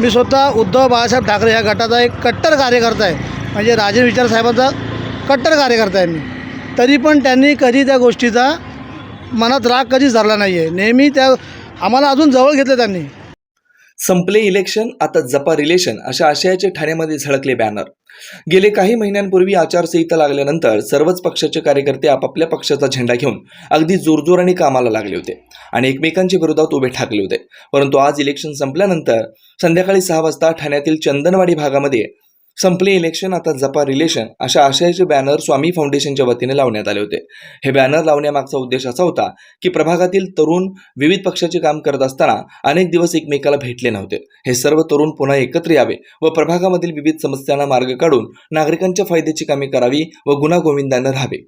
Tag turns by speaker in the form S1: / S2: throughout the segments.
S1: मी स्वतः उद्धव बाळासाहेब ठाकरे ह्या गटाचा एक कट्टर कार्यकर्ता आहे. म्हणजे राजे विचार साहेबांचा कट्टर कार्यकर्ता आहे मी. तरी पण त्यांनी कधी त्या गोष्टीचा मनात राग कधीच धरला नाही आहे नेहमी त्या आम्हाला अजून जवळ घेतलं त्यांनी.
S2: संपले इलेक्शन आता जपा रिलेशन अशा आशयाचे ठाण्यामध्ये झळकले बॅनर गेले काही महिन्यांपूर्वी आचारसंहिता लागल्यानंतर सर्वच पक्षाचे कार्यकर्ते आपापल्या पक्षाचा झेंडा घेऊन अगदी जोरजोराने कामाला लागले होते आणि एकमेकांच्या विरोधात उभे ठाकले होते. परंतु आज इलेक्शन संपल्यानंतर संध्याकाळी सहा वाजता ठाण्यातील चंदनवाडी भागामध्ये संपले इलेक्शन आता जपा रिलेशन अशा आशयाचे बॅनर स्वामी फाउंडेशनच्या वतीने लावण्यात आले होते. हे बॅनर लावण्यामागचा उद्देश असा होता की प्रभागातील तरुण विविध पक्षाचे काम करत असताना अनेक दिवस एकमेकाला भेटले नव्हते. हे सर्व तरुण पुन्हा एकत्र यावे व प्रभागामधील विविध समस्यांना मार्ग काढून नागरिकांच्या फायद्याची कामे करावी व गुणागोविंदांना राहावे.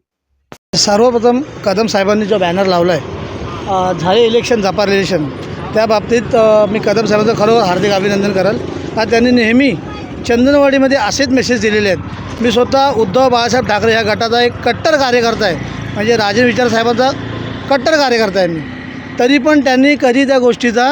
S1: सर्वप्रथम कदम साहेबांनी जो बॅनर लावला आहे झाले इलेक्शन जपार इलेक्शन त्या बाबतीत मी कदम साहेबांचं खरोखर हार्दिक अभिनंदन कराल. आणि त्यांनी नेहमी चंदनवाडीमध्ये असेच मेसेज दिलेले आहेत. मी स्वतः उद्धव बाळासाहेब ठाकरे या गटाचा एक कट्टर कार्यकर्ता आहे. म्हणजे राजे विचार साहेबांचा कट्टर कार्यकर्ता आहे मी. तरी पण त्यांनी कधी त्या गोष्टीचा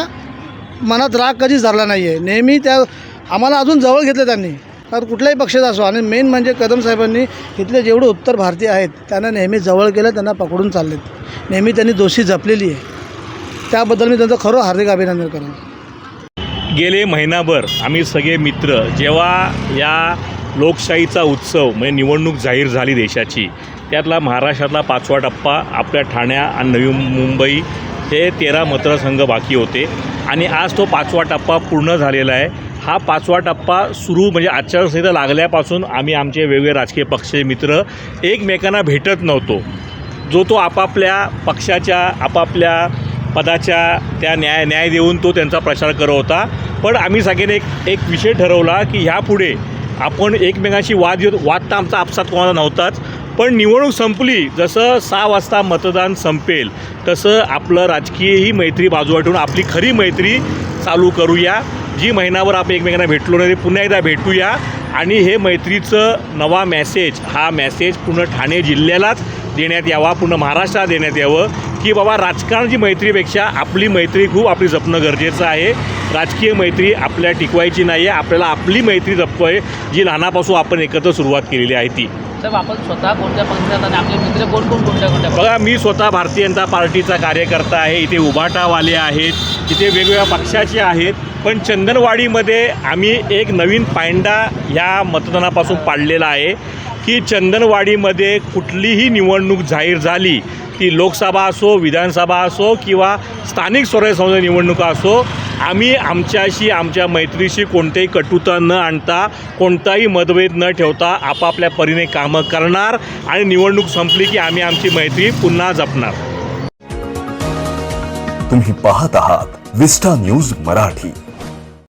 S1: मनात राग कधीच धरला नाही आहे नेहमी त्या आम्हाला अजून जवळ घेतलं त्यांनी. कारण कुठल्याही पक्षाचा असो आणि मेन म्हणजे कदम साहेबांनी इथले जेवढे उत्तर भारतीय आहेत त्यांना नेहमी जवळ केलं त्यांना पकडून चाललेत. नेहमी त्यांनी दोषी जपलेली आहे. त्याबद्दल मी त्यांचं खरं हार्दिक अभिनंदन करेन
S3: गेले महिनाभर आम्ही सगळे मित्र जेव्हा या लोकशाहीचा उत्सव म्हणजे निवडणूक जाहीर झाली देशाची त्यातला महाराष्ट्रातला पाचवा टप्पा आपल्या ठाण्या आणि नवी मुंबई हे तेरा मतदारसंघ बाकी होते. आणि आज तो पाचवा टप्पा पूर्ण झालेला आहे. हा पाचवा टप्पा सुरू म्हणजे आचारसंहिता लागल्यापासून आम्ही आमचे वेगवेगळे राजकीय पक्ष मित्र एकमेकांना भेटत नव्हतो. जो तो आपापल्या पक्षाच्या आपापल्या पदाच्या त्या न्याय न्याय देऊन तो त्यांचा प्रचार करत होता. पण आम्ही सगळ्यांनी एक एक विषय ठरवला की ह्यापुढे आपण एकमेकांशी वाद युद्ध वाद तर आमचा आपसात कोणाला नव्हताच पण निवडणूक संपली जसं सहा वाजता मतदान संपेल तसं आपलं राजकीय ही मैत्री बाजूला ठेवून आपली खरी मैत्री चालू करूया जी महिनाभर आपण एकमेकांना भेटलो नाही ते पुन्हा एकदा भेटूया. आणि हे मैत्रीचं नवा मॅसेज हा मॅसेज पूर्ण ठाणे जिल्ह्यालाच देण्यात यावा पूर्ण महाराष्ट्रात देण्यात यावं. की बाबा राजकारणाची मैत्रीपेक्षा आपली मैत्री खूप आपली जपणं गरजेचं आहे. राजकीय मैत्री आपल्या टिकवायची नाही आहे आपल्याला आपली मैत्री जपतोय जी लहानापासून आपण एकत्र सुरुवात केलेली आहे ती.
S4: साहेब आपण स्वतः कोणत्या पक्षात आणि आपले मित्र कोण कोण कोणत्या कोणत्या
S3: बघा मी स्वतः भारतीय जनता पार्टीचा कार्यकर्ता आहे. इथे उभाटावाले आहेत. इथे वेगवेगळ्या पक्षाचे आहेत. पण चंदनवाडीमध्ये आम्ही एक नवीन पायंडा ह्या मतदानापासून पाडलेला आहे. की चंदनवाडीमध्ये कुठलीही निवडणूक जाहीर झाली ती लोकसभा असो विधानसभा असो किंवा स्थानिक स्वराज्य संस्था निवडणुका असो आम्ही आमच्याशी आमच्या मैत्रीशी कोणतेही कटुता न आणता कोणताही मतभेद न ठेवता आपापल्या परीने कामं करणार आणि निवडणूक संपली की आम्ही आमची मैत्री पुन्हा जपणार.
S5: तुम्ही पाहत आहात विस्टा न्यूज मराठी.